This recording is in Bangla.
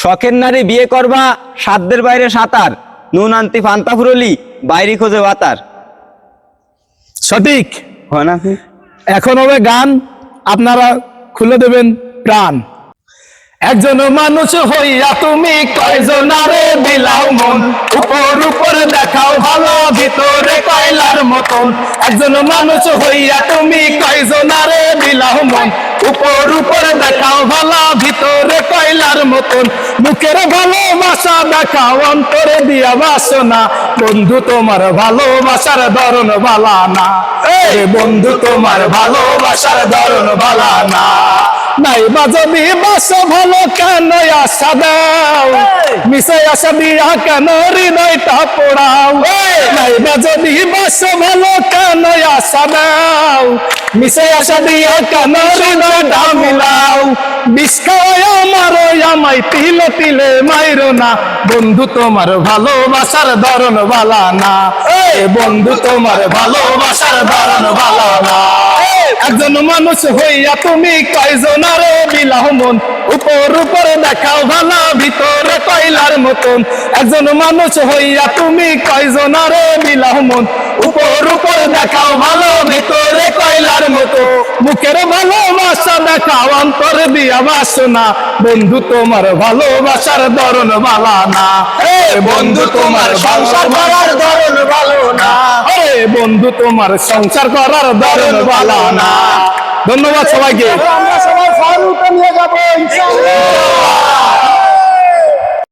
শখের নারী বিয়ে করবা সাধ্যের বাইরে সাঁতার নুন আনতি ফান্তা ফুরলি বাইরে খোঁজে বাতার। সঠিক। হয় না এখন হবে গান আপনারা খুলে দেবেন প্রাণ। একজন মানুষ হইয়া তুমি কয়জনারে বিলাও মন। উপর উপর দেখাও ভালো ভিতরে কয়লার মতন। একজন মানুষ হইয়া তুমি কয়জনারে বিলাও মন। উপর উপর দেখাও ভালো ভিতরে কয়লার মতন। মুখের ভালোবাসা দেখাও অন্তরে দিয়া বাসনা। বন্ধু তোমার ভালোবাসার ধরন বালা না। বন্ধু তোমার ভালোবাসার ধরন বালা না। নাই বা যদি বাস ভালো কেন আশা দাও? মিশাই আশা দিয়া কেন হৃদয়টা পোড়াও? নাই বা যদি বাস ভালো কেন আশা দাও মিশাই আশা দিয়া কেন হৃদয়টা মিলাও আমার আমায় তিলে তিলে না। বন্ধু তোমার ভালোবাসার ধরন বালা না। এ বন্ধু তোমার ভালোবাসার ধরন বালা না। একজন মানুষ হইয়া তুমি কয়জনার বিলাহ মন? উপর উপর দেখাও ভালা, ভিতরে কয়লার মতন। একজন মানুষ হইয়া তুমি কয়জনার বিলাহ মন? উপর উপর দেখাও ভালো, ভিতরে কয়লার মতো। মুখের ভালোবাসা দেখাও অন্তর দিয়া বাসনা। বন্ধু তোমার ভালোবাসার ধরন বালা না। বন্ধু তোমার সংসার ধরন ভালো না। বন্ধু, তোমার সংসার করার ধরন ভালো না ধন্যবাদ সবাইকে। আমরা সবাই ফারুক নিয়ে যাব, ইনশাআল্লাহ।